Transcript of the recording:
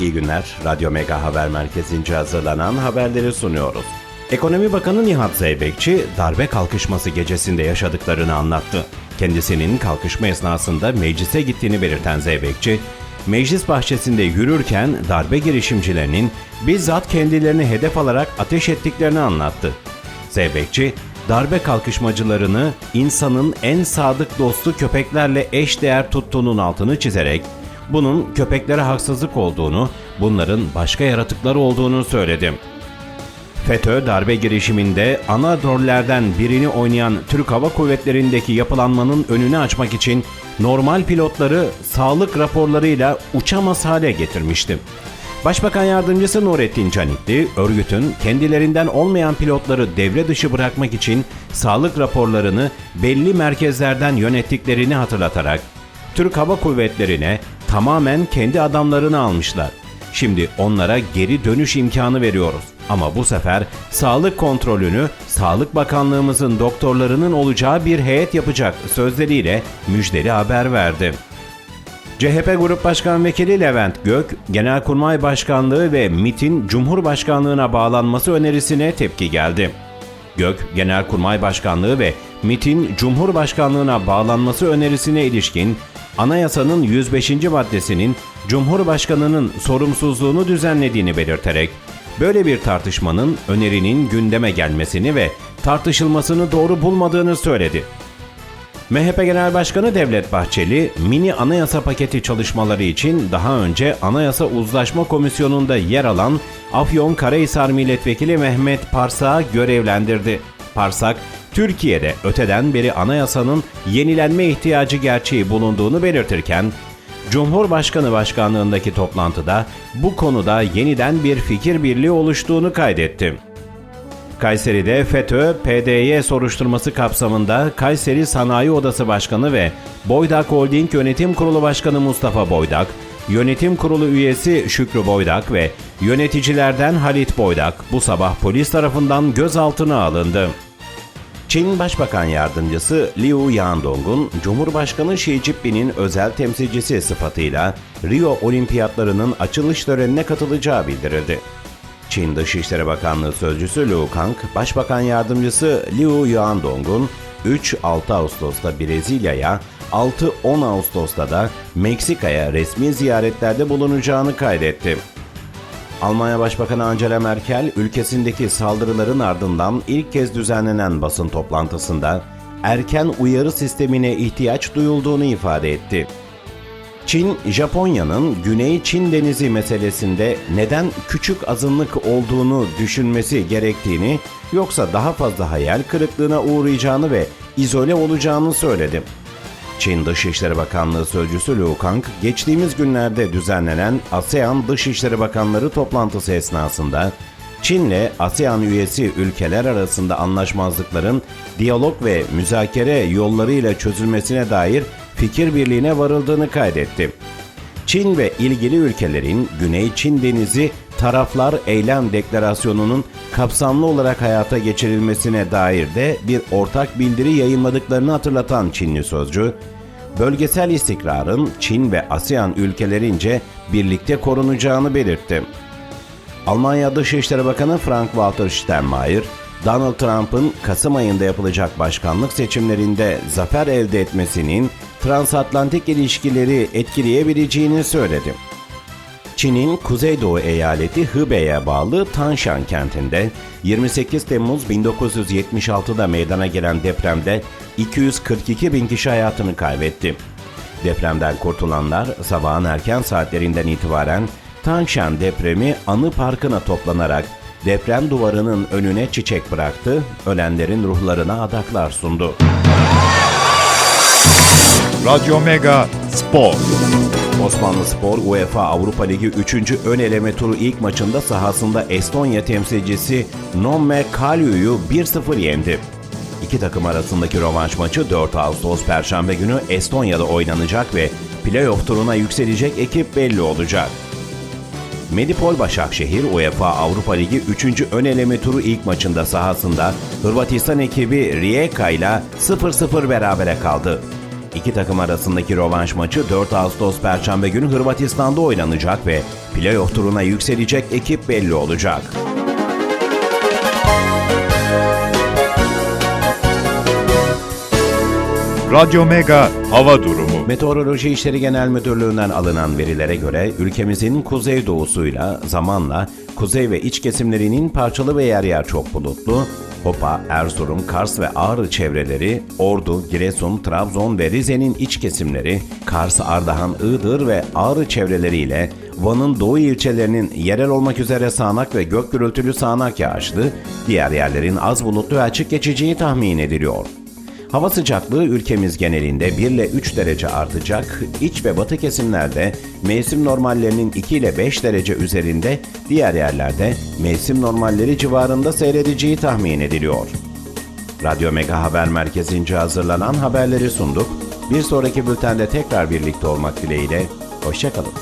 İyi günler. Radyo Mega Haber Merkezi'nce hazırlanan haberleri sunuyoruz. Ekonomi Bakanı Nihat Zeybekçi darbe kalkışması gecesinde yaşadıklarını anlattı. Kendisinin kalkışma esnasında meclise gittiğini belirten Zeybekçi, meclis bahçesinde yürürken darbe girişimcilerinin bizzat kendilerini hedef alarak ateş ettiklerini anlattı. Zeybekçi, darbe kalkışmacılarını insanın en sadık dostu köpeklerle eş değer tuttuğunun altını çizerek bunun köpeklere haksızlık olduğunu, bunların başka yaratıkları olduğunu söyledi. FETÖ darbe girişiminde ana rollerden birini oynayan Türk Hava Kuvvetleri'ndeki yapılanmanın önünü açmak için normal pilotları sağlık raporlarıyla uçamaz hale getirmişti. Başbakan Yardımcısı Nurettin Canikli, örgütün kendilerinden olmayan pilotları devre dışı bırakmak için sağlık raporlarını belli merkezlerden yönettiklerini hatırlatarak, Türk Hava Kuvvetleri'ne tamamen kendi adamlarını almışlar. Şimdi onlara geri dönüş imkanı veriyoruz. Ama bu sefer sağlık kontrolünü Sağlık Bakanlığımızın doktorlarının olacağı bir heyet yapacak sözleriyle müjdeli haber verdi. CHP Grup Başkan Vekili Levent Gök, Genelkurmay Başkanlığı ve MİT'in Cumhurbaşkanlığına bağlanması önerisine tepki geldi. Gök, Genelkurmay Başkanlığı ve MİT'in Cumhurbaşkanlığına bağlanması önerisine ilişkin anayasanın 105. maddesinin Cumhurbaşkanının sorumsuzluğunu düzenlediğini belirterek, böyle bir tartışmanın önerinin gündeme gelmesini ve tartışılmasını doğru bulmadığını söyledi. MHP Genel Başkanı Devlet Bahçeli, mini anayasa paketi çalışmaları için daha önce Anayasa Uzlaşma Komisyonu'nda yer alan Afyon Karahisar Milletvekili Mehmet Parsak'ı görevlendirdi. Parsak, Türkiye'de öteden beri anayasanın yenilenme ihtiyacı gerçeği bulunduğunu belirtirken, Cumhurbaşkanı başkanlığındaki toplantıda bu konuda yeniden bir fikir birliği oluştuğunu kaydetti. Kayseri'de FETÖ, PDY soruşturması kapsamında Kayseri Sanayi Odası Başkanı ve Boydak Holding Yönetim Kurulu Başkanı Mustafa Boydak, Yönetim Kurulu üyesi Şükrü Boydak ve yöneticilerden Halit Boydak bu sabah polis tarafından gözaltına alındı. Çin Başbakan Yardımcısı Liu Yandong'un Cumhurbaşkanı Xi Jinping'in özel temsilcisi sıfatıyla Rio Olimpiyatlarının açılış törenine katılacağı bildirildi. Çin Dışişleri Bakanlığı Sözcüsü Liu Kang, Başbakan Yardımcısı Liu Yandong'un 3-6 Ağustos'ta Brezilya'ya, 6-10 Ağustos'ta da Meksika'ya resmi ziyaretlerde bulunacağını kaydetti. Almanya Başbakanı Angela Merkel, ülkesindeki saldırıların ardından ilk kez düzenlenen basın toplantısında erken uyarı sistemine ihtiyaç duyulduğunu ifade etti. Çin, Japonya'nın Güney Çin Denizi meselesinde neden küçük azınlık olduğunu düşünmesi gerektiğini yoksa daha fazla hayal kırıklığına uğrayacağını ve izole olacağını söyledi. Çin Dışişleri Bakanlığı Sözcüsü Liu Kang, geçtiğimiz günlerde düzenlenen ASEAN Dışişleri Bakanları toplantısı esnasında Çin'le ASEAN üyesi ülkeler arasında anlaşmazlıkların diyalog ve müzakere yollarıyla çözülmesine dair fikir birliğine varıldığını kaydetti. Çin ve ilgili ülkelerin Güney Çin Denizi Taraflar Eylem Deklarasyonu'nun kapsamlı olarak hayata geçirilmesine dair de bir ortak bildiri yayınladıklarını hatırlatan Çinli sözcü, bölgesel istikrarın Çin ve ASEAN ülkelerince birlikte korunacağını belirtti. Almanya Dışişleri Bakanı Frank-Walter Steinmeier, Donald Trump'ın Kasım ayında yapılacak başkanlık seçimlerinde zafer elde etmesinin transatlantik ilişkileri etkileyebileceğini söyledi. Çin'in kuzeydoğu eyaleti Hubei'ye bağlı Tanshan kentinde 28 Temmuz 1976'da meydana gelen depremde 242 bin kişi hayatını kaybetti. Depremden kurtulanlar sabahın erken saatlerinden itibaren Tanshan depremi anı parkına toplanarak deprem duvarının önüne çiçek bıraktı, ölenlerin ruhlarına adaklar sundu. Radyo Mega Spor. Osmanlı Spor UEFA Avrupa Ligi 3. ön eleme turu ilk maçında sahasında Estonya temsilcisi Nomme Kalyu'yu 1-0 yendi. İki takım arasındaki rövanş maçı 4 Ağustos Perşembe günü Estonya'da oynanacak ve playoff turuna yükselecek ekip belli olacak. Medipol Başakşehir UEFA Avrupa Ligi 3. ön eleme turu ilk maçında sahasında Hırvatistan ekibi Rijeka ile 0-0 berabere kaldı. İki takım arasındaki rövanş maçı 4 Ağustos Perşembe günü Hırvatistan'da oynanacak ve playoff turuna yükselecek ekip belli olacak. Radyo Mega Hava Durumu Meteoroloji İşleri Genel Müdürlüğü'nden alınan verilere göre ülkemizin kuzey doğusuyla zamanla kuzey ve iç kesimlerinin parçalı ve yer yer çok bulutlu, Hopa, Erzurum, Kars ve Ağrı çevreleri, Ordu, Giresun, Trabzon ve Rize'nin iç kesimleri, Kars, Ardahan, Iğdır ve Ağrı çevreleriyle Van'ın doğu ilçelerinin yerel olmak üzere sağanak ve gök gürültülü sağanak yağışlı, diğer yerlerin az bulutlu ve açık geçeceği tahmin ediliyor. Hava sıcaklığı ülkemiz genelinde 1 ile 3 derece artacak. İç ve batı kesimlerde mevsim normallerinin 2 ile 5 derece üzerinde, diğer yerlerde mevsim normalleri civarında seyredeceği tahmin ediliyor. Radyo Mega Haber Merkezi'nce hazırlanan haberleri sunduk. Bir sonraki bültende tekrar birlikte olmak dileğiyle. Hoşçakalın.